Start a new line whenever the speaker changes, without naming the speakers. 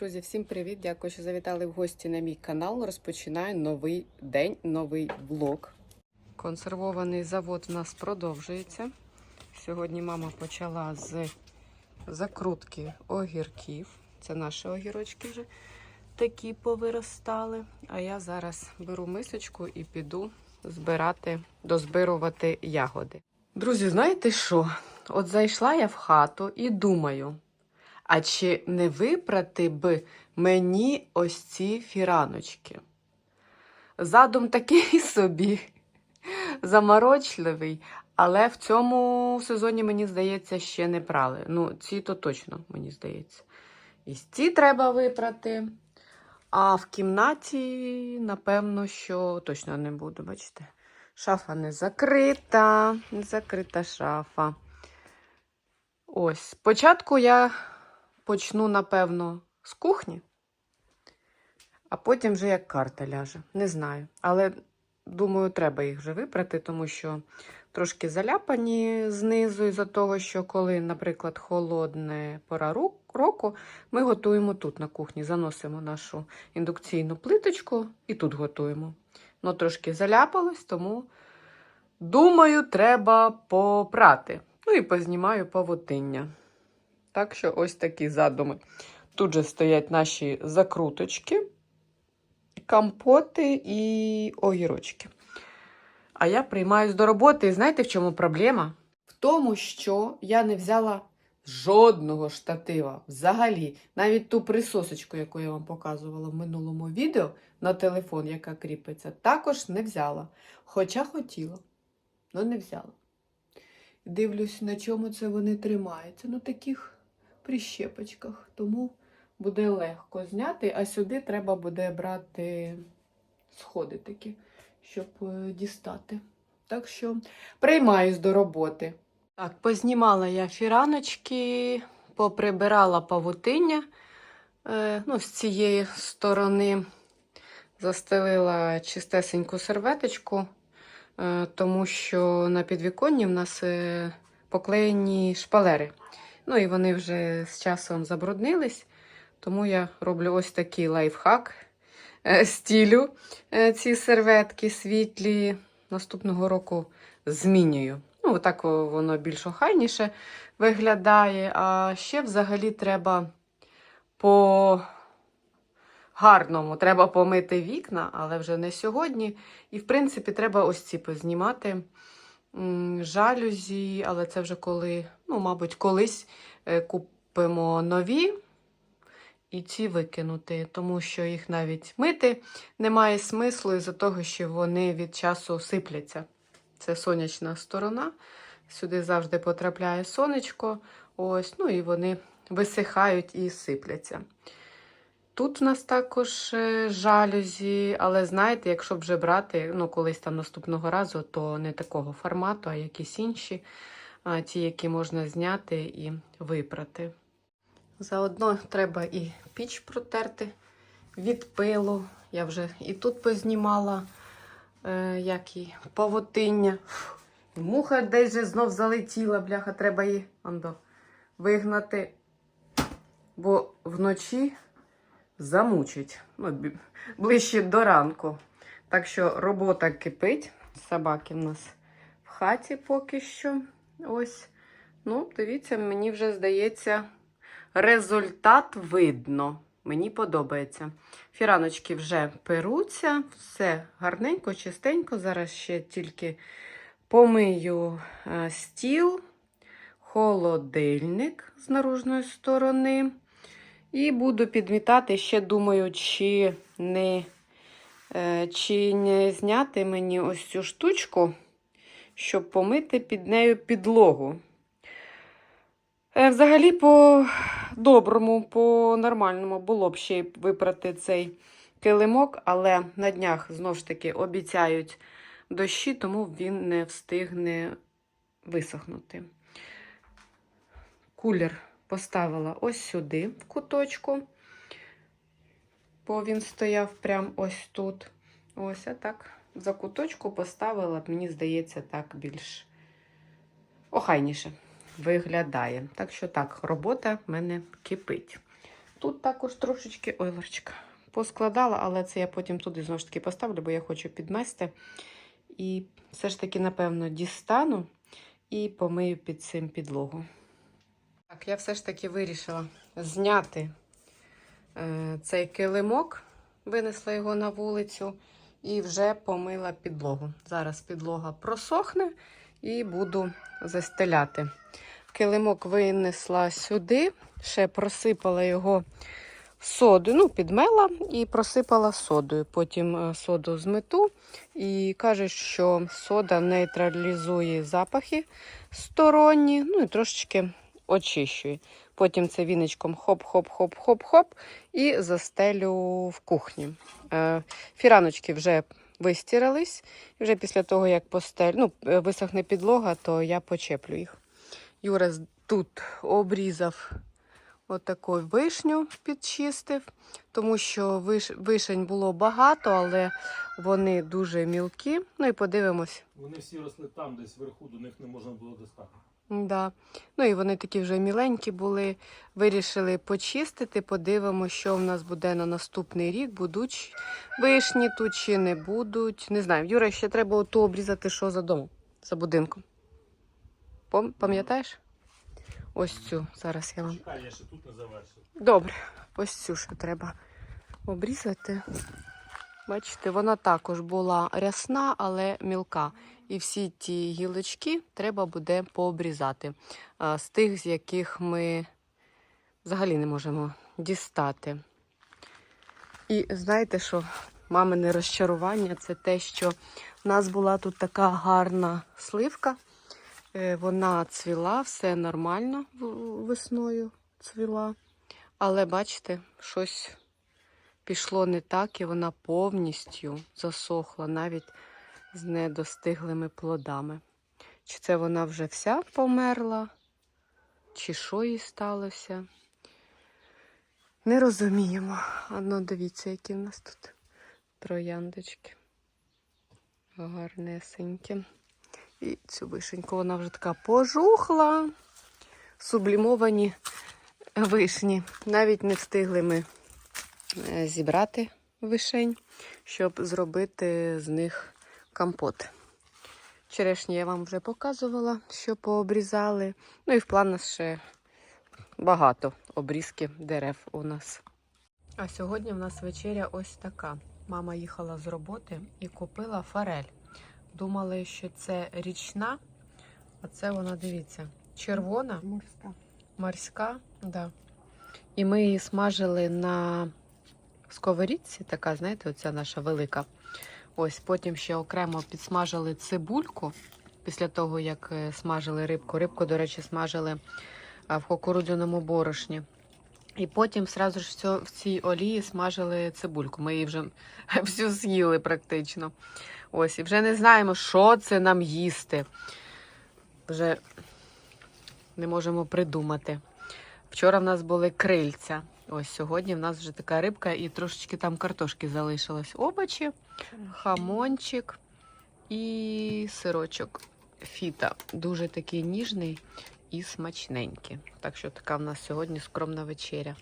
Друзі, всім привіт! Дякую, що завітали в гості на мій канал. Розпочинаю новий день, новий влог. Консервований завод в нас продовжується. Сьогодні мама почала з закрутки огірків. Це наші огірочки вже такі повиростали. А я зараз беру мисочку і піду збирати, дозбирувати ягоди. Друзі, знаєте що? От зайшла я в хату і думаю. А чи не випрати б мені ось ці фіраночки? Задум такий собі заморочливий, але в цьому сезоні, мені здається, ще не прали. Ну, ці то точно, мені здається. І ці треба випрати. А в кімнаті, напевно, що точно не буду, бачите. Шафа не закрита, не закрита шафа. Ось, спочатку я почну, напевно, з кухні, а потім вже як карта ляже. Не знаю. Але, думаю, треба їх вже випрати, тому що трошки заляпані знизу, із-за того, що коли, наприклад, холодне пора року, ми готуємо тут на кухні, заносимо нашу індукційну плиточку і тут готуємо. Ну, трошки заляпалось, тому, думаю, треба попрати. Ну і познімаю павутиння. Так що ось такі задуми. Тут же стоять наші закруточки, компоти і огірочки. А я приймаюсь до роботи. І знаєте, в чому проблема? В тому, що я не взяла жодного штатива взагалі. Навіть ту присосочку, яку я вам показувала в минулому відео на телефон, яка кріпиться, також не взяла. Хоча хотіла, але не взяла. Дивлюсь, на чому це вони тримаються. На таких прищепочках. Тому буде легко зняти, а сюди треба буде брати сходи такі, щоб е, дістати. Так що приймаюсь до роботи. Так, познімала я фіраночки, поприбирала павутиння. Е, ну, з цієї сторони застелила чистесеньку серветочку, е, тому що на підвіконні в нас е, поклеєні шпалери. Ну і вони вже з часом забруднились, тому я роблю ось такий лайфхак. Е, Стілю е, ці серветки світлі. Наступного року змінюю. Ну, так воно більш охайніше виглядає. А ще взагалі треба по гарному, треба помити вікна, але вже не сьогодні. І, в принципі, треба ось ці познімати жалюзі, але це вже коли, ну, мабуть, колись е, купимо нові і ці викинути, тому що їх навіть мити немає смислу із-за того, що вони від часу сипляться. Це сонячна сторона. Сюди завжди потрапляє сонечко. Ось, ну і вони висихають і сипляться. Тут в нас також е, жалюзі, але знаєте, якщо вже брати, ну, колись там наступного разу, то не такого формату, а якісь інші, ті, які можна зняти і випрати. Заодно треба і піч протерти від пилу. Я вже і тут познімала е, як і павутиння. Муха десь же знов залетіла, бляха, треба її вигнати, бо вночі замучить. Ну, ближче до ранку. Так що робота кипить. Собаки в нас в хаті поки що. Ось. Ну, дивіться, мені вже здається, результат видно. Мені подобається. Фіраночки вже перуться, все гарненько, чистенько. Зараз ще тільки помию е, стіл, холодильник з наружної сторони. І буду підмітати, ще думаю, чи не, е, чи не зняти мені ось цю штучку, щоб помити під нею підлогу. Е, Взагалі, по доброму, по нормальному було б ще випрати цей килимок, але на днях знову ж таки обіцяють дощі, тому він не встигне висохнути. Кулер поставила ось сюди, в куточку, бо він стояв прямо ось тут. Ось, а так за куточку поставила, мені здається, так більш охайніше виглядає. Так що так, робота в мене кипить. Тут також трошечки ой, поскладала, але це я потім туди знову ж таки поставлю, бо я хочу підмести. І все ж таки, напевно, дістану і помию під цим підлогу. Так, я все ж таки вирішила зняти е, цей килимок, винесла його на вулицю і вже помила підлогу. Зараз підлога просохне і буду застеляти. Килимок винесла сюди, ще просипала його содою, ну, підмела і просипала содою. Потім е, соду змету і кажуть, що сода нейтралізує запахи сторонні, ну і трошечки очищує. Потім це віничком хоп-хоп-хоп-хоп-хоп і застелю в кухні. Е, Фіраночки вже вистірались. І вже після того, як постель, ну, е, висохне підлога, то я почеплю їх. Юра тут обрізав отаку вишню, підчистив, тому що виш, вишень було багато, але вони дуже мілкі. Ну і подивимось.
Вони всі росли там, десь вверху, до них не можна було достати.
Да. Ну і вони такі вже міленькі були. Вирішили почистити, подивимося, що в нас буде на наступний рік. Будуть вишні тут чи не будуть. Не знаю. Юра, ще треба оту обрізати, що за домом, за будинком. Пам'ятаєш? Ось цю. Зараз я вам.
Чекай, я ще тут не завершив.
Добре, ось цю ще треба обрізати. Бачите, вона також була рясна, але мілка. І всі ті гілочки треба буде пообрізати. З тих, з яких ми взагалі не можемо дістати. І знаєте, що мамине розчарування це те, що в нас була тут така гарна сливка. Е, Вона цвіла, все нормально весною цвіла. Але бачите, щось пішло не так, і вона повністю засохла навіть з недостиглими плодами. Чи це вона вже вся померла, чи що їй сталося? Не розуміємо. А ну, дивіться, які в нас тут трояндочки. Гарнесенькі. І цю вишеньку вона вже така пожухла. Сублімовані вишні. Навіть не встигли ми е, зібрати вишень, щоб зробити з них компот. Черешні я вам вже показувала, що пообрізали. Ну і в планах ще багато обрізки дерев у нас. А сьогодні в нас вечеря ось така. Мама їхала з роботи і купила форель. Думали, що це річна, а це вона, дивіться, червона.
Морська.
Морська, да. І ми її смажили на сковорідці, така, знаєте, оця наша велика. Ось потім ще окремо підсмажили цибульку після того, як е, смажили рибку. Рибку, до речі, смажили в кукурудзяному борошні. І потім сразу ж в цій олії смажили цибульку. Ми її вже всю з'їли практично. Ось, і вже не знаємо, що це нам їсти. Вже не можемо придумати. Вчора в нас були крильця. Ось сьогодні в нас вже така рибка і трошечки там картошки залишилось. Овочі, хамончик і сирочок фіта. Дуже такий ніжний і смачненький. Так що така в нас сьогодні скромна вечеря.